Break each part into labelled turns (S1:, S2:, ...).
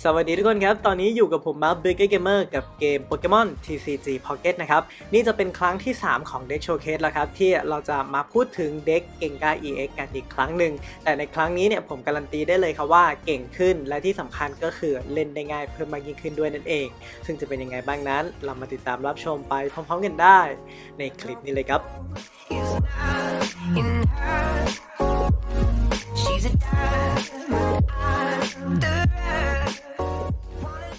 S1: สวัสดีทุกคนครับ ตอนนี้อยู่กับผมมาร์คเบเกอร์เกมเมอร์กับเกม Pokemon TCG Pocket นะครับ นี่จะเป็นครั้งที่ 3 ของ Deck Showcase แล้วครับ ที่เราจะมาพูดถึงเด็กเก่งกา EX กันอีกครั้งหนึ่ง แต่ในครั้งนี้เนี่ยผมการันตีได้เลยครับว่าเก่งขึ้นและที่สำคัญก็คือเล่นได้ง่ายเพิ่มมากยิ่งขึ้นด้วยนั่นเอง ซึ่งจะเป็นยังไงบ้างนั้น เรามาติดตามรับชมไปพร้อมๆกันได้ ในคลิปนี้เลยครับ
S2: She's a diamond under.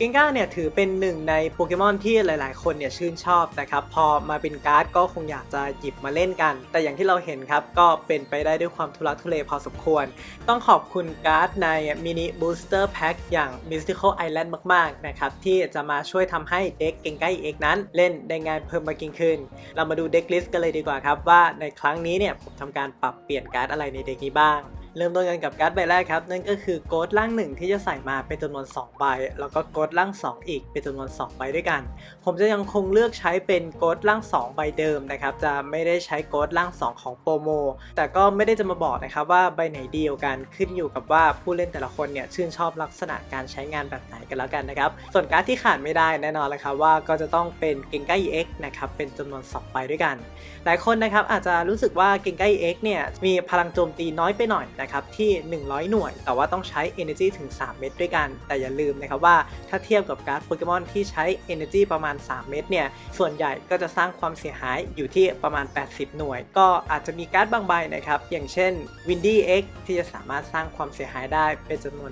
S1: เกงก้าเนี่ยถือเป็นหนึ่งในโปเกมอนที่หลาย ๆ คนเนี่ยชื่นชอบนะครับ พอมาเป็นการ์ดก็คงอยากจะหยิบมาเล่นกัน แต่อย่างที่เราเห็นครับ ก็เป็นไปได้ด้วยความทุลักทุเลพอสมควร ต้องขอบคุณการ์ดในมินิบูสเตอร์แพ็คอย่าง Mystical Island มาก ๆ นะครับ ที่จะมาช่วยทำให้เด็กเกงก้าเอกนั้น เล่นได้ง่ายเพิ่มมากยิ่งขึ้น เรามาดูเด็กลิสต์กันเลยดีกว่าครับว่าในครั้งนี้เนี่ยผมทำการปรับเปลี่ยนการ์ดอะไรในเด็กนี้บ้าง เริ่มต้นกันกับการ์ดใบแรกครับ นั่นก็คือโกดล่างหนึ่งที่จะใส่มาเป็นจำนวน 2 ใบ แล้วก็โกดล่าง 2 อีกเป็นจำนวน 2 ใบด้วยกัน ผมจะยังคงเลือกใช้เป็นโกดล่าง 2 ใบเดิมนะครับ จะไม่ได้ใช้โกดล่าง 2 ของโปรโม แต่ก็ไม่ได้จะมาบอกนะครับว่าใบไหนดีกว่ากันขึ้นอยู่กับว่าผู้เล่นแต่ละคนเนี่ยชื่นชอบลักษณะการใช้งานแบบไหนกันแล้วกันนะครับ ส่วนการ์ดที่ขาดไม่ได้แน่นอนเลยครับว่าก็จะต้องเป็นเกงก้า EX นะครับเป็นจำนวน 2 ใบด้วยกัน หลายคนนะครับอาจจะรู้สึกว่าเกงไก X เนี่ยมีพลังโจมตีน้อยไปหน่อยนะครับที่ 100 หน่วย แต่ว่าต้องใช้ Energy ถึง 3 เม็ดด้วยกัน แต่อย่าลืมนะครับว่าถ้าเทียบกับการ์ดโปเกมอนที่ใช้ Energy ประมาณ 3 เม็ดเนี่ย ส่วนใหญ่ก็จะสร้างความเสียหายอยู่ที่ประมาณ 80 หน่วย ก็อาจจะมีการ์ดบางใบนะครับ อย่างเช่น Windy X ที่จะสามารถสร้างความเสียหายได้เป็นจำนวน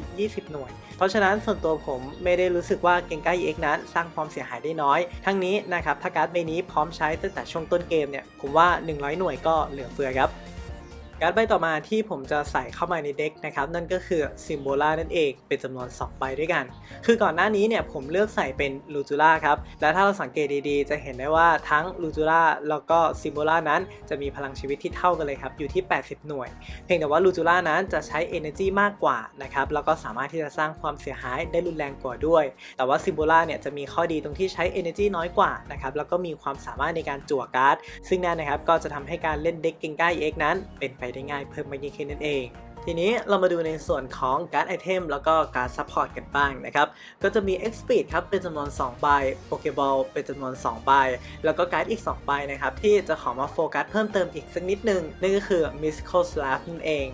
S1: 120 หน่วย เพราะฉะนั้นส่วนตัวผมไม่ได้รู้สึกว่าเกงไก EX นั้นสร้างความเสียหายได้น้อย ทั้งนี้นะครับถ้าการ์ดใบนี้พร้อมใช้ตั้งแต่ช่วงต้นเกมเนี่ยผมว่า 100 หน่วยก็เหลือเฟือครับ การ์ดใบต่อมาที่ผมจะใส่เข้ามาในเด็กนะครับนั่นก็คือซิมโบล่านั่นเองเป็นจำนวน 2 ใบด้วยกัน คือก่อนหน้านี้เนี่ยผมเลือกใส่เป็นลูจูล่าครับ และถ้าเราสังเกตดีๆ จะเห็นได้ว่าทั้งลูจูล่าแล้วก็ซิมโบล่านั้นจะมีพลังชีวิตที่เท่ากันเลยครับ อยู่ที่ 80 หน่วย เพียงแต่ว่าลูจูล่านั้นจะใช้ Energy มากกว่านะครับแล้วก็สามารถที่จะสร้างความเสียหายได้รุนแรงกว่าด้วย แต่ว่าซิมโบล่าเนี่ยจะมีข้อดีตรงที่ใช้ Energy น้อยกว่านะครับแล้วก็มีความสามารถในการจั่วการ์ดซึ่งนั่นนะครับก็จะทำให้การเล่นเด็กเกงก้า EX นั้นเป็นไปได้ง่ายเพิ่มมากยิ่งขึ้นนั่นเอง ทีนี้เรามาดูในส่วนของการ์ดไอเทมแล้วก็การ์ดซัพพอร์ตกันบ้างนะครับ ก็จะมี X p e e d ครับเป็นจำนวน2ใบโปเกบอลเป็นจำนวน2ใบแล้วก็การ์ดอีก2ใบนะครับที่จะขอมาโฟกัสเพิ่มเติมอีกสักนิดนึงนั่นก็คือ Mystical Slap นั่นเอง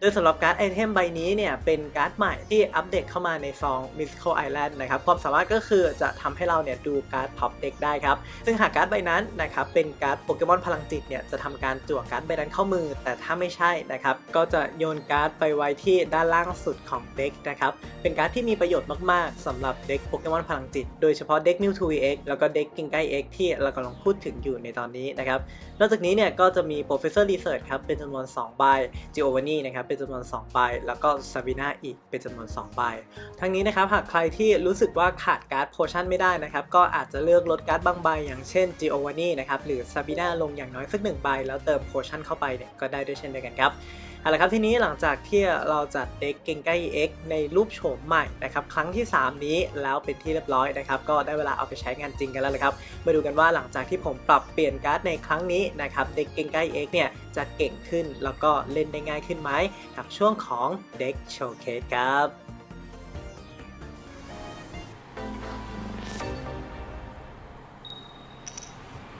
S1: โดยสำหรับการ์ดไอเทมใบนี้เนี่ยเป็นการ์ดใหม่ที่อัปเดตเข้ามาในซอง Mystical Island นะครับความสามารถก็คือจะทำให้เราเนี่ยดูการ์ดท็อปเด็กได้ครับ ซึ่งหากการ์ดใบนั้นนะครับเป็นการ์ดโปเกมอนพลังจิตเนี่ยจะทำการจั่วการ์ดใบนั้นเข้ามือ แต่ถ้าไม่ใช่นะครับก็จะโยนการ์ดไปไว้ที่ด้านล่างสุดของเด็กนะครับเป็นการ์ดที่มีประโยชน์มากๆสำหรับเด็กโปเกมอนพลังจิต โดยเฉพาะเด็ก Mewtwo EX แล้วก็เด็ก Gingai X ที่เรากำลังพูดถึงอยู่ในตอนนี้นะครับนอกจากนี้เนี่ยก็จะมี Professor Research ครับเป็นจำนวน2ใบ Giovanni นะครับเป็นจำนวน2ใบแล้วก็ซาบีนาอีกเป็นจำนวน2ใบทั้งนี้นะครับหากใครที่รู้สึกว่าขาดการ์ดโพชั่นไม่ได้นะครับก็อาจจะเลือกลดการ์ดบางใบอย่างเช่น Giovanni นะครับหรือซาบีนาลงอย่างน้อยสักหนึ่งใบแล้วเติมโพชั่นเข้าไปเนี่ยก็ได้ด้วยเช่นเดียวกันครับ เอาละครับทีนี้หลังจากที่เราจัดเด็กเก่งใกล้ X ในรูปโฉมใหม่นะครับครั้งที่ 3 นี้แล้วเป็นที่เรียบร้อยนะครับก็ได้เวลาเอาไปใช้งานจริงกันแล้วละครับมาดูกันว่าหลังจากที่ผมปรับเปลี่ยนการ์ดในครั้งนี้นะครับเด็กเก่งใกล้ X เนี่ยจะเก่งขึ้นแล้วก็เล่นได้ง่ายขึ้นไหมกับช่วงของเด็กโชว์เคสครับ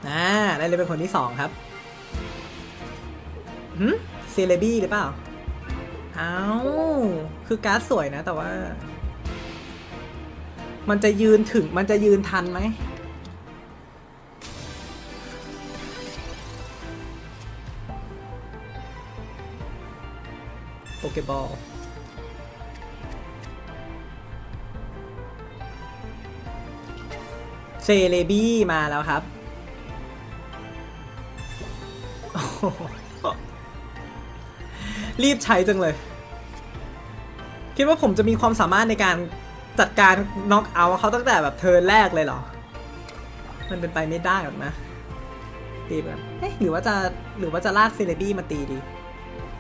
S1: อ่าได้เลยเป็นคนที่ 2 ครับหืม ซเลบี้หรือเปล่า อ้าว คือการ์ดสวยนะ แต่ว่า มันจะยืนถึง มันจะยืนทันไหม โปเกบอลเซเลบี้มาแล้วครับ โอ้ รีบใช้จังเลย คิดว่าผมจะมีความสามารถในการจัดการน็อกเอาเขาตั้งแต่แบบเทิร์นแรกเลยเหรอ มันเป็นไปไม่ได้หรอกนะตีแบบเอ๊ะหรือว่าจะหรือว่าจะลากเซเลบี้มาตีดี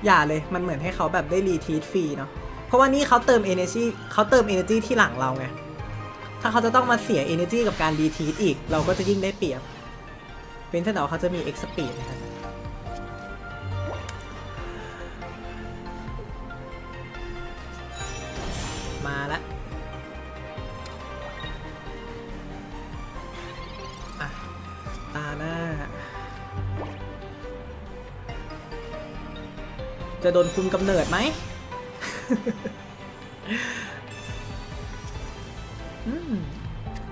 S1: อย่าเลยมันเหมือนให้เขาแบบได้รีทีทฟรีเนาะเพราะว่านี่เขาเติม energy เขาเติม energy ที่หลังเราไง ถ้าเขาจะต้องมาเสีย energy กับการรีทีทอีก เราก็จะยิ่งได้เปรียบเป็นแต่ว่าเขาจะมี X speed นะครับ โดนคุมกำเนิดไหม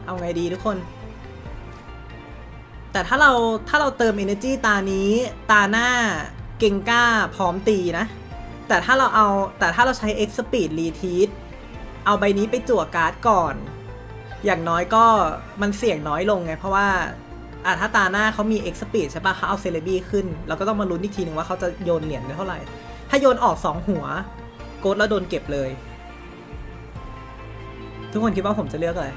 S1: เอาไงดีทุกคน แต่ถ้าเราถ้าเราเติม energy ตานี้ ตาหน้าเก่งก้าพร้อมตีนะ แต่ถ้าเราเอาแต่ถ้าเราใช้ X speed retreat เอาใบนี้ไปจั่วการ์ดก่อน อย่างน้อยก็มันเสี่ยงน้อยลงไง เพราะว่าอะถ้าตาหน้าเขามี X speed ใช่ปะเขาเอาเซเลบี้ขึ้น เราก็ต้องมาลุ้นอีกทีหนึ่งว่าเขาจะโยนเหรียญได้เท่าไหร่ ถ้าโยนออกสองหัว โกดแล้วโดนเก็บเลย ทุกคนคิดว่าผมจะเลือกอะไร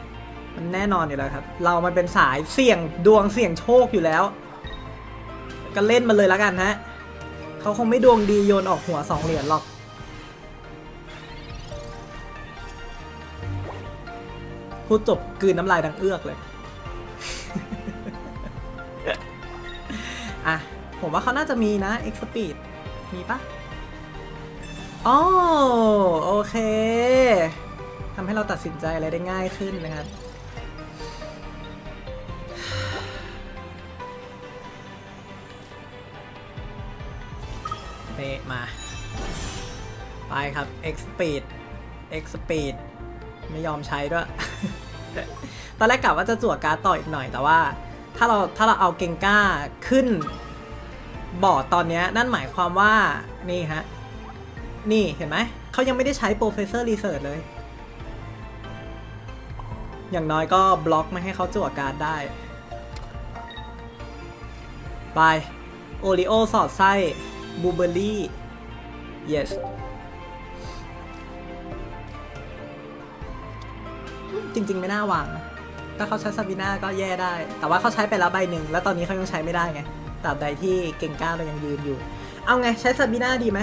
S1: มันแน่นอนอยู่แล้วครับ เรามันเป็นสายเสี่ยงดวงเสี่ยงโชคอยู่แล้ว ก็เล่นมาเลยแล้วกันฮะเขาคงไม่ดวงดีโยนออกหัวสองเหรียญหรอกพูดจบกืนน้ำลายดังเอื้อกเลย อะ ผมว่าเขาน่าจะมีนะ X Speed มีปะ อ๋อโอเคทำให้เราตัดสินใจอะไรได้ง่ายขึ้นนะครับเตะมา ไปครับ X Speed X Speed ไม่ยอมใช้ด้วย ตอนแรกกะว่าจะจั่วการ์ดต่ออีกหน่อยแต่ว่า ถ้าเราถ้าเราเอาเกงก้าขึ้นบอร์ดตอนนี้นั่นหมายความว่านี่ฮะ นี่เห็นไหม เขายังไม่ได้ใช้ Professor Research เลย อย่างน้อยก็บล็อกไม่ให้เขาจั่วการ์ดได้ ไป โอริโอสอดไส้บูเบอรี่ yes จริง ๆ ไม่น่าวางนะถ้าเขาใช้ซาบิน่าก็แย่ได้ แต่ว่าเขาใช้ไปแล้วใบหนึ่ง แล้วตอนนี้เขายังใช้ไม่ได้ไงตราบใดที่เก่งกล้าเรายังยืนอยู่ เอาไงใช้ซาบิน่าดีไหม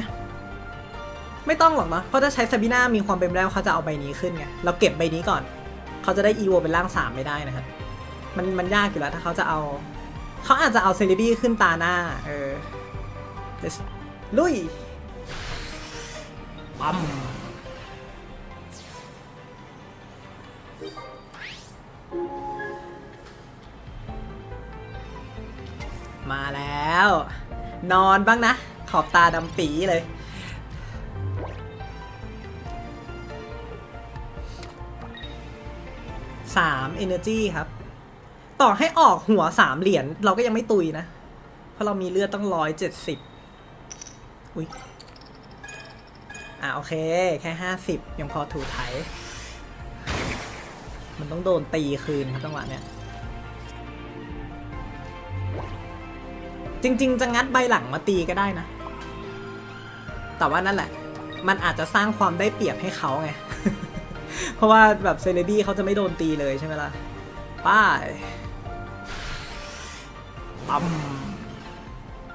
S1: ไม่ต้องหรอกเนาะเพราะถ้าใช้ซาบิน่ามีความเป็นไปได้ว่าเขาจะเอาใบนี้ขึ้นไงเราเก็บใบนี้ก่อน เขาจะได้อีโวเป็นร่างสามไม่ได้นะครับมันมันยากอยู่แล้วถ้าเขาจะเอา เขาอาจจะเอาเซเลบี้ขึ้นตาหน้า เออ Let's ลุยปั๊มมาแล้ว นอนบ้างนะ ขอบตาดำปีเลย สาม energy ครับ ต่อให้ออกหัวสามเหรียญเราก็ยังไม่ตุยนะ เพราะเรามีเลือดต้องร้อยเจ็ดสิบอุ้ยอะโอเค แค่ห้าสิบยังพอถูไถ มันต้องโดนตีคืนครับจังหวะเนี้ยจริง ๆ จะงัดใบหลังมาตีก็ได้นะ แต่ว่านั่นแหละ มันอาจจะสร้างความได้เปรียบให้เขาไง เพราะว่าแบบเซเลบี้เขาจะไม่โดนตีเลยใช่ไหมล่ะ ป้ายปั๊ม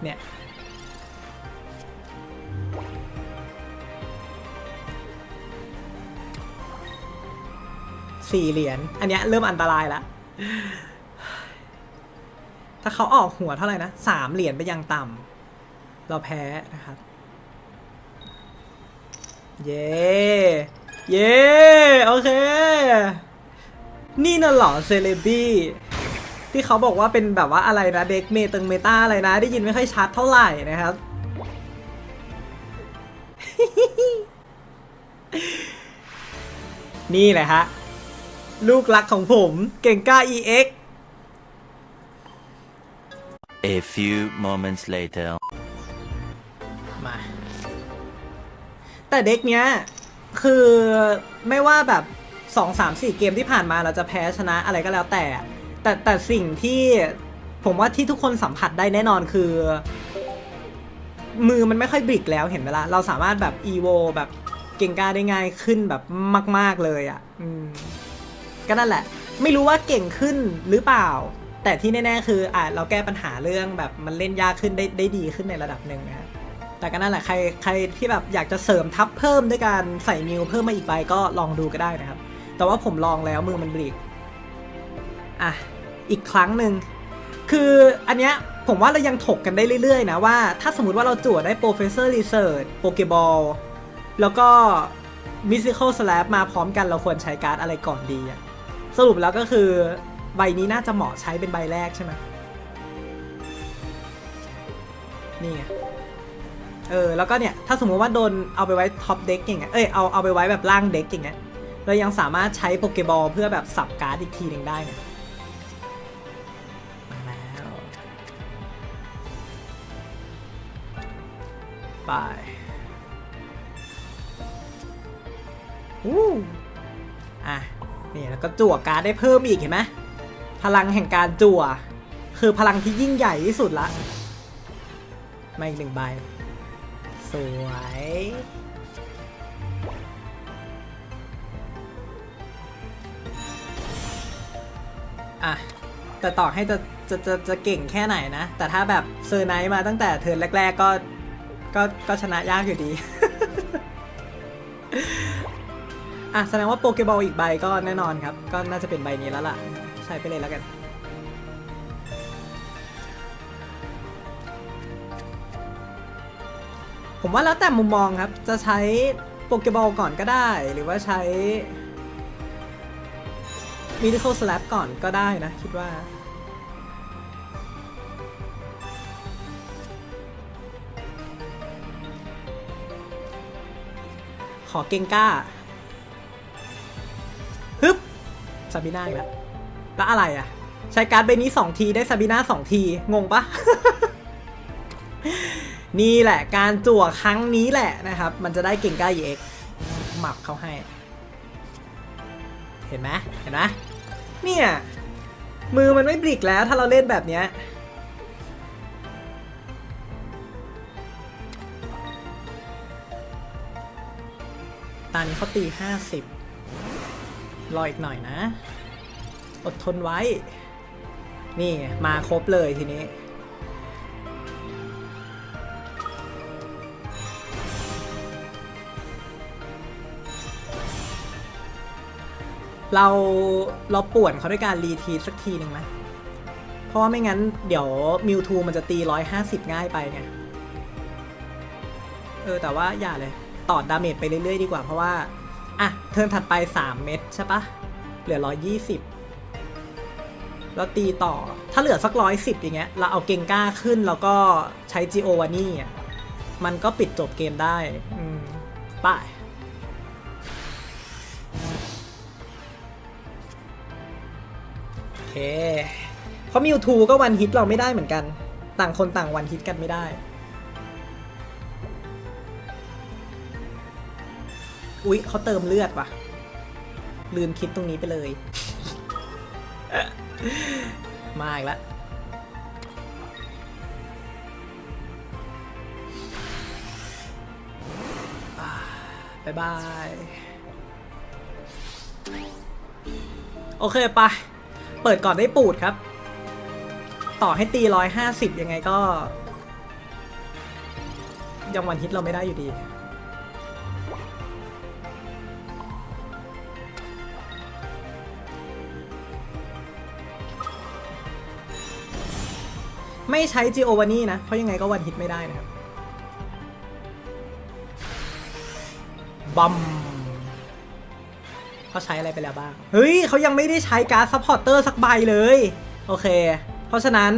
S1: เนี่ย สี่เหรียญ อันเนี้ยเริ่มอันตรายและถ้าเขาออกหัวเท่าไหร่นะสามเหรียญไปยังต่ำ เราแพ้นะครับ เย้ เย้โอเค นี่น่ะเหรอเซเลบี้ที่เขาบอกว่าเป็นแบบว่าอะไรนะเด็กเมตึงเมตาอะไรนะ ได้ยินไม่ค่อยชัดเท่าไหร่นะครับ นี่แหละฮะ ลูกรักของผมเก่งกล้า EX
S3: A few moments later.
S1: มา แต่เด็กเนี้ย คือไม่ว่าแบบ2 3 4เกมที่ผ่านมาเราจะแพ้ชนะอะไรก็แล้วแต่ แต่แต่สิ่งที่ผมว่าที่ทุกคนสัมผัสได้แน่นอนคือ มือมันไม่ค่อยบิกแล้วเห็นไหมล่ะเราสามารถแบบ EVO แบบเก่งกาได้ง่ายขึ้นแบบมาก ๆเลยอะ่ะก็นั่นแหละ ไม่รู้ว่าเก่งขึ้นหรือเปล่า แต่ที่แน่ ๆ คืออะเราแก้ปัญหาเรื่องแบบมันเล่นยากขึ้นได้ได้ดีขึ้นในระดับหนึ่งนะฮะ แต่ก็นั่นแหละใครใครที่แบบอยากจะเสริมทับเพิ่มด้วยการใส่มิวเพิ่มมาอีกใบก็ลองดูก็ได้นะครับ แต่ว่าผมลองแล้วมือมันบลีกอะอีกครั้งหนึ่งคืออันเนี้ยผมว่าเรายังถกกันได้เรื่อยๆนะว่าถ้าสมมติว่าเราจั่วได้ Professor Research Pokeball แล้วก็ Mystical Slap มาพร้อมกันเราควรใช้การ์ดอะไรก่อนดีอะสรุปแล้วก็คือใบนี้น่าจะเหมาะใช้เป็นใบแรกใช่ไหมนี่ไง เออแล้วก็เนี่ยถ้าสมมติว่าโดนเอาไปไว้ท็อปเด็กอย่างเงี้ยเอ้ยเอาเอาไปไว้แบบล่างเด็กอย่างเงี้ยเรายังสามารถใช้โปเกบอลเพื่อแบบสับการ์ดอีกทีหนึ่งได้เนี่ยมาแล้วไปอู้อะนี่แล้วก็จั่วการ์ดได้เพิ่มอีกเห็นไหมพลังแห่งการจั่ว คือพลังที่ยิ่งใหญ่ที่สุดละมาอีกหนึ่งใบ สวย อะ แต่ต่อให้จะจะจะจะเก่งแค่ไหนนะ แต่ถ้าแบบเซอร์ไนท์มาตั้งแต่เทิร์นแรก ๆ ก็ก็ก็ชนะยากอยู่ดี อะ แสดงว่าโปเกบอลอีกใบก็แน่นอนครับ ก็น่าจะเป็นใบนี้แล้วล่ะ ใช้ไปเลยแล้วกัน ผมว่าแล้วแต่มุมมองครับ จะใช้โปเกบอลก่อนก็ได้ หรือว่าใช้มิดิค l ลส a ลปก่อนก็ได้นะ คิดว่า ขอเก่งกล้าฮึบซาบิน่าอีกแล้วแล้วอะไรอะ ใช้การ์ดใบนี้ 2 ทีได้ซาบิน่า2ที งงปะ นี่แหละการจั่วครั้งนี้แหละนะครับ มันจะได้เก่งกล้า EX หมับเขาให้ เห็นไหมเห็นไหมเนี่ย มือมันไม่บลิกแล้วถ้าเราเล่นแบบเนี้ยตอนนี้เขาตีห้าสิบรออีกหน่อยนะ อดทนไว้ นี่มาครบเลยทีนี้ เราเราป่วนเขาด้วยการรีทีสักทีหนึ่งไหมเพราะว่าไม่งั้นเดี๋ยวมิวทูมันจะตี 150 ง่ายไปไง เออ แต่ว่าอย่าเลย ต่อดาเมจไปเรื่อยๆ ดีกว่าเพราะว่า อะ เทิร์นถัดไป 3 เม็ดใช่ปะเหลือ 120 แล้วตีต่อ ถ้าเหลือสัก 110 อย่างเงี้ย เราเอาเกงก้าขึ้นแล้วก็ใช้จีโอวานี่อะมันก็ปิดจบเกมได้ อืม ไป เค เพราะมิวทูก็วันฮิตเราไม่ได้เหมือนกัน ต่างคนต่างวันฮิตกันไม่ได้ อุ๊ยเขาเติมเลือดว่ะ ลืมคิดตรงนี้ไปเลย มาอีกแล้วบายบาย โอเคไป เปิดก่อนได้ปูดครับ ต่อให้ตีร้อยห้าสิบยังไงก็ ยังวันฮิตเราไม่ได้อยู่ดี ไม่ใช้จิโอวานี่นะ เพราะยังไงก็วันฮิตไม่ได้นะครับบัม เขาใช้อะไรไปแล้วบ้าง เฮ้ยเขายังไม่ได้ใช้การ์ดซัพพอร์เตอร์สักใบเลย โอเค เพราะฉะนั้น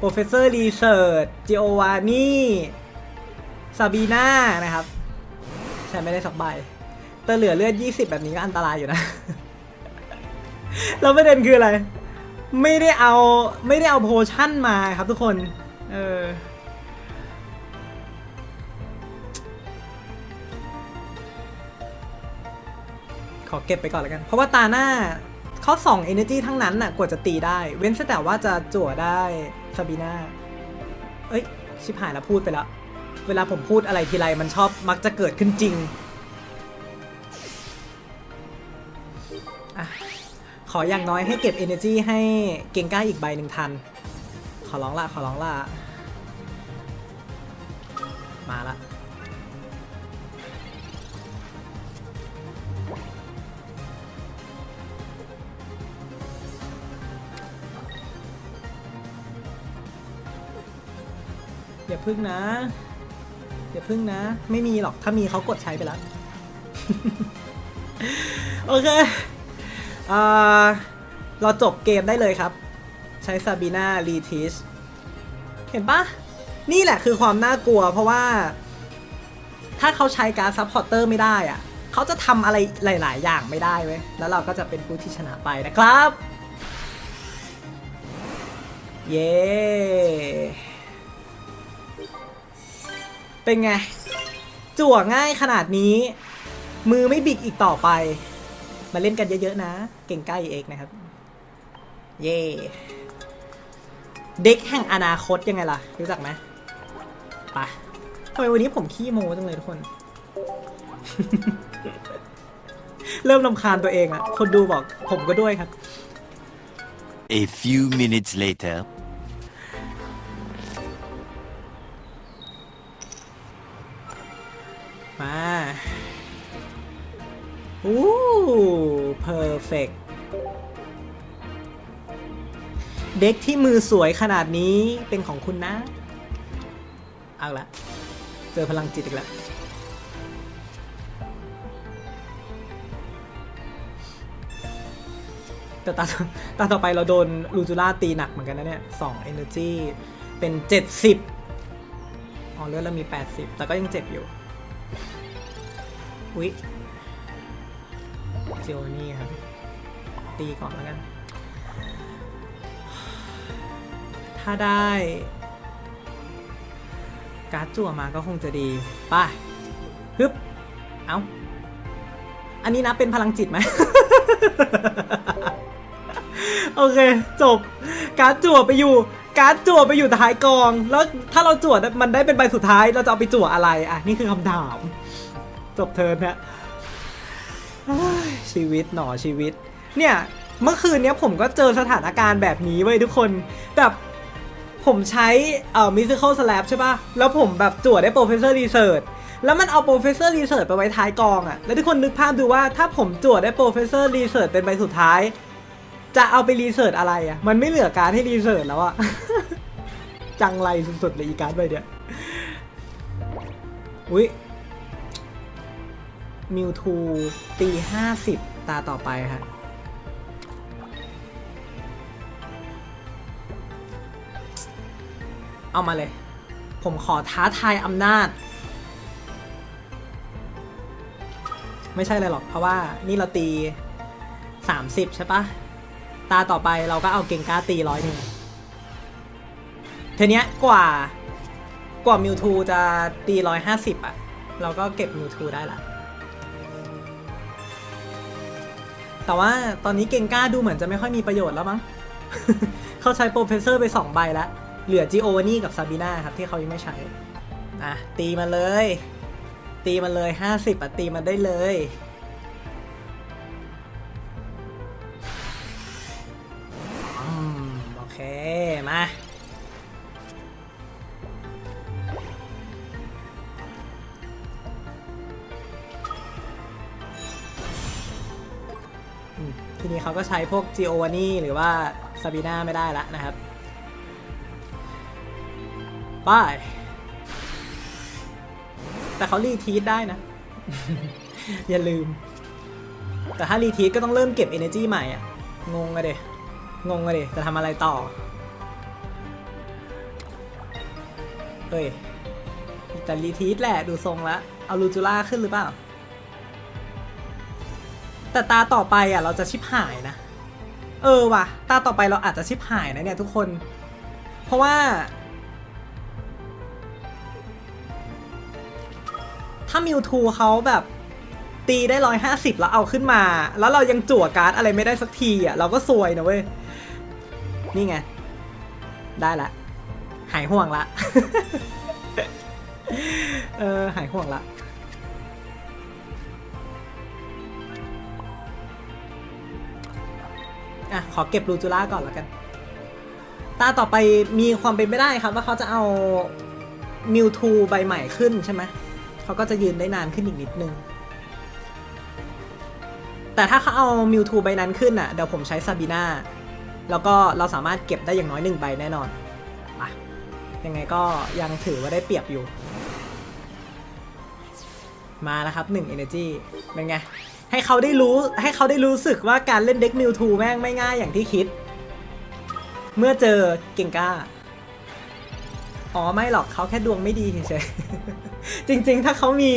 S1: Professor Research Giovanni Sabina นะครับ ใช้ไม่ได้สักใบ แต่เหลือเลือด 20 แบบนี้ก็อันตรายอยู่นะ แล้วประเด็นคืออะไร ไม่ได้เอาไม่ได้เอาโพชั่นมาครับทุกคน เออ อเก็บไปก่อนแล้วกัน เพราะว่าตาหน้าเขาส่องเอเนอร์จีทั้งนั้นน่ะกว่าจะตีได้ เว้นแต่ว่าจะจั่วได้ซาบีนาเอ้ย ชิบหายแล้วพูดไปแล้ว เวลาผมพูดอะไรทีไรมันชอบมักจะเกิดขึ้นจริงอขออย่างน้อยให้เก็บเอเนอร์จีให้เกงก้าอีกใบหนึ่งทัน ขอร้องละขอร้องละมาละ อย่าพึ่งนะ อย่าพึ่งนะ ไม่มีหรอกถ้ามีเขากดใช้ไปแล้ว โอเคเราจบเกมได้เลยครับ ใช้ซาบีนารีทิชเห็นปะนี่แหละคือความน่ากลัว เพราะว่า ถ้าเขาใช้การซัพพอร์เตอร์ไม่ได้อะเขาจะทำอะไรหลาย ๆ อย่างไม่ได้เว้ยแล้วเราก็จะเป็นผู้ที่ชนะไปนะครับ เย้ เป็นไง จั่วง่ายขนาดนี้ มือไม่บิดอีกต่อไป มาเล่นกันเยอะๆนะ เก่งใกล้เอกนะครับ เย่เด็กแห่งอนาคตยังไงล่ะ รู้จักไหมไปทำไมวันนี้ผมขี้โม้จังเลยทุกคน เริ่มลำคาญตัวเองอะคนดูบอกผมก็ด้วยครับ
S3: A few minutes later.
S1: เพอร์เฟกเด็กที่มือสวยขนาดนี้เป็นของคุณนะ เอาละ เจอพลังจิตอีกแล้วแต่ตาตาต่อไปเราโดนลูจูล่าตีหนักเหมือนกันนะเนี่ย2 energy เป็น 70อ๋อเลือดเรามี 80 แต่ก็ยังเจ็บอยู่ อุ๊ย จโอนี่ครับ ตีก่อนแล้วกัน ถ้าได้ การ์ดจั่วมาก็คงจะดีป้าฮึบ เอาอันนี้นับเป็นพลังจิตไหม โอเค จบ การ์ดจั่วไปอยู่การ์ดจั่วไปอยู่ท้ายกอง แล้วถ้าเราจั่วมันได้เป็นใบสุดท้าย เราจะเอาไปจั่วอะไร อะ นี่คือคำถาม จบเทิร์นฮะเฮ้ย ชีวิตหนอชีวิต เนี่ยเมื่อคืนเนี้ยผมก็เจอสถานการณ์แบบนี้เว้ยทุกคน แบบผมใช้เอ่อ musical slap ใช่ป่ะ แล้วผมแบบจั่วได้ professor research แล้วมันเอา professor research ไปไว้ท้ายกองอะ่ะ แล้วทุกคนนึกภาพดูว่าถ้าผมจั่วได้ professor research เป็นใบสุดท้าย จะเอาไป research อะไรอะ่ะ มันไม่เหลือการให้ research แล้วอะ่ะ จังไรสุดๆเลยอีการ์ดใบเนี้ยอุ้ย มิวทูตีห้าสิบตาต่อไปฮะเอามาเลย ผมขอท้าทายอำนาจ ไม่ใช่เลยหรอก เพราะว่านี่เราตี 30 ใช่ปะ ตาต่อไปเราก็เอาเก่งก้าตีร้อยหนึ่งเทเนี้ยกว่ากว่ามิวทูจะตีร้อยห้าสิบอะ เราก็เก็บมิวทูได้ละ แต่ว่าตอนนี้เก่งกล้าดูเหมือนจะไม่ค่อยมีประโยชน์แล้วมั้ง เขาใช้โปรเฟสเซอร์ไป 2 ใบแล้ว เหลือจิโอวานี่กับซาบีนาครับที่เขายังไม่ใช้ อะ ตีมาเลย ตีมาเลย 50อะตีมาได้เลยอืมโอเค มา ทีนี้เขาก็ใช้พวกจิโอวานี่หรือว่าซาบีนาไม่ได้แล้วนะครับบายแต่เขารีทีทได้นะ อย่าลืม แต่ถ้ารีทีทก็ต้องเริ่มเก็บ Energy ใหม่อะงงอะเดงงอะเดจะทำอะไรต่อเฮ้ยแต่รีทีทแหละดูทรงแล้วเอาลูจูล่าขึ้นหรือเปล่า แต่ตาต่อไปอะเราจะชิบหายนะ เออว่ะ ตาต่อไปเราอาจจะชิบหายนะเนี่ยทุกคน เพราะว่า ถ้ามิวทูเขาแบบตีได้ร้อยห้าสิบแล้วเอาขึ้นมา แล้วเรายังจั่วการ์ดอะไรไม่ได้สักทีอะเราก็ซวยนะเว้ย นี่ไง ได้ละ หายห่วงละ เออ หายห่วงละ อะขอเก็บรูจูล่าก่อนแล้วกัน ตาต่อไปมีความเป็นไม่ได้ครับว่าเขาจะเอามิวทูใบใหม่ขึ้นใช่ไหมเขาก็จะยืนได้นานขึ้นอีกนิดนึง แต่ถ้าเขาเอามิวทูใบนั้นขึ้นอะเดี๋ยวผมใช้ซาบีนาแล้วก็เราสามารถเก็บได้อย่างน้อยหนึ่งใบแน่นอนมายังไงก็ยังถือว่าได้เปรียบอยู่ มาแล้วครับหนึ่ง energy เป็นไง ให้เขาได้รู้ให้เขาได้รู้สึกว่าการเล่นเด็กมิวทูแม่งไม่ง่ายอย่างที่คิด เมื่อเจอเก่งก้า อ๋อไม่หรอกเขาแค่ดวงไม่ดีเฉยๆจริงๆ ถ้าเขามี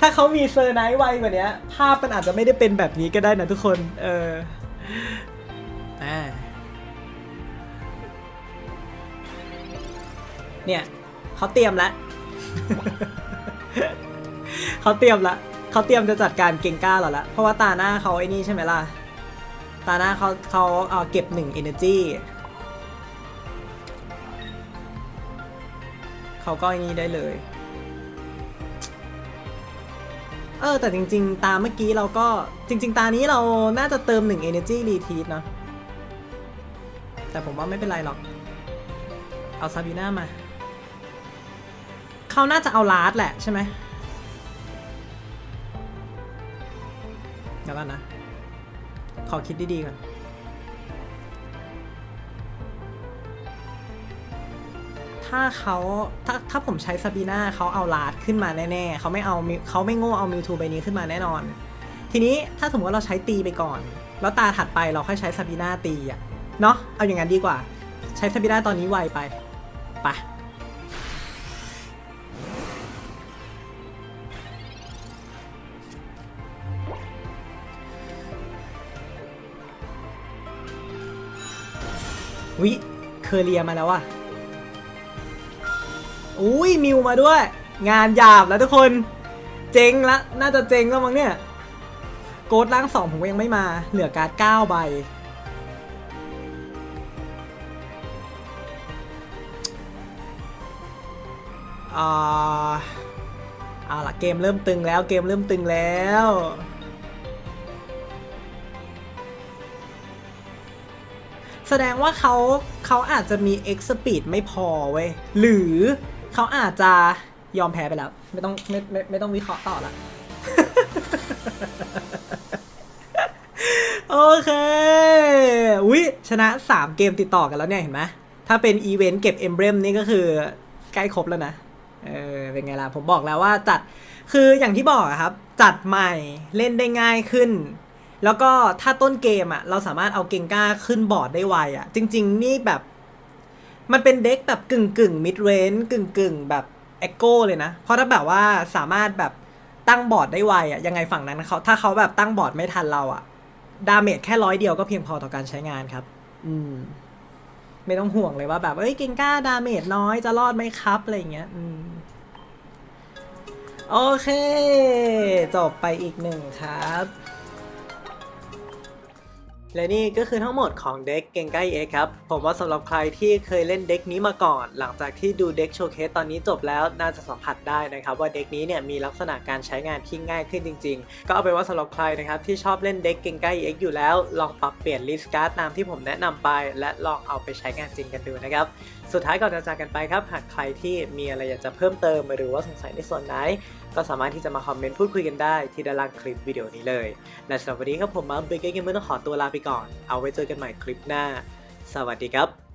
S1: ถ้าเขามีเซอร์ไนท์ไวกว่านี้ภาพมันอาจจะไม่ได้เป็นแบบนี้ก็ได้นะทุกคน เออเนี่ยเขาเตรียมแล้วเขาเตรียมและ เขาเตรียมจะจัดการเก่งก้าเราละเพราะว่าตาหน้าเขาไอ้นี่ใช่ไหมล่ะ ตาหน้าเขาเขาเอาเก็บหนึ่ง energy เขาก็ไอ้นี่ได้เลย เออแต่จริง ๆ ตาเมื่อกี้เราก็จริง ๆ ตานี้เราน่าจะเติมหนึ่ง energy retreat เนอะแต่ผมว่าไม่เป็นไรหรอก เอาซาบีน่ามา เขาน่าจะเอาลาสแหละใช่ไหม เดี๋ยวก่อนนะ ขอคิดดีๆก่อนถ้าเขาถ้าถ้าผมใช้ซาบีนาเขาเอาลาดขึ้นมาแน่ๆเขาไม่เอาเขาไม่โง่เอามิวทูใบนี้ขึ้นมาแน่นอน ทีนี้ถ้าสมมติว่าเราใช้ตีไปก่อน แล้วตาถัดไปเราค่อยใช้ซาบีนาตีอะเนาะเอาอย่างนั้นดีกว่า ใช้ซาบีนาตอนนี้ไวไปไป วิเคอเรียมาแล้วว่ะอุ้ยมิวมาด้วย งานหยาบแล้วทุกคน เจ๊งละ น่าจะเจ๊งแล้วมั้งเนี่ย โกดล่างสองผมก็ยังไม่มา เหลือการ์ดเก้าใบ อ่าเอาล่ะเกมเริ่มตึงแล้ว เกมเริ่มตึงแล้ว แสดงว่าเขาเขาอาจจะมี X speed ไม่พอเว้ย หรือเขาอาจจะยอมแพ้ไปแล้ว ไม่ต้องไม่ไม่ไม่ต้องวิเคราะห์ต่อละ โอเค อุ้ยชนะ 3 เกมติดต่อกันแล้วเนี่ยเห็นไหมถ้าเป็นอีเวนต์เก็บเอมเบรมนี่ก็คือใกล้ครบแล้วนะ เออ เป็นไงล่ะ ผมบอกแล้วว่าจัด คืออย่างที่บอกครับ จัดใหม่เล่นได้ง่ายขึ้น แล้วก็ถ้าต้นเกมอะเราสามารถเอาเกงก้าขึ้นบอร์ดได้ไวอะจริง ๆ นี่แบบ มันเป็นเด็กแบบกึ่งกึ่งมิดเรนกึ่งกึ่งแบบเอ็กโกเลยนะ เพราะถ้าแบบว่าสามารถแบบตั้งบอร์ดได้ไวอะยังไงฝั่งนั้นเขาถ้าเขาแบบตั้งบอร์ดไม่ทันเราอะดาเมจแค่ร้อยเดียวก็เพียงพอต่อการใช้งานครับ อืม ไม่ต้องห่วงเลยว่าแบบเอ้ยเกงก้าดาเมจน้อยจะรอดไหมครับอะไรเงี้ย อืมโอเค จบไปอีกหนึ่งครับ และนี่ก็คือทั้งหมดของเด็กเกงใกล้เอ็กครับ ผมว่าสำหรับใครที่เคยเล่นเด็กนี้มาก่อน หลังจากที่ดูเด็กโชว์เคสตอนนี้จบแล้วน่าจะสัมผัสได้นะครับ ว่าเด็กนี้เนี่ยมีลักษณะการใช้งานที่ง่ายขึ้นจริง ๆ ก็เอาเป็นว่าสำหรับใครนะครับที่ชอบเล่นเด็กเกงใกล้เอ็กอยู่แล้ว ลองปรับเปลี่ยนลิสต์การ์ดตามที่ผมแนะนำไป และลองเอาไปใช้งานจริงกันดูนะครับสุดท้ายก่อนจะจากกันไปครับหากใครที่มีอะไรอยากจะเพิ่มเติมหรือว่าสงสัยในส่วนไหน ก็สามารถที่จะมาคอมเมนต์พูดคุยกันได้ที่ด้านล่างคลิปวิดีโอนี้เลย และสำหรับวันนี้ครับผมมาเบเกอร์เกมเมอร์ต้องขอตัวลาไปก่อน เอาไว้เจอกันใหม่คลิปหน้า สวัสดีครับ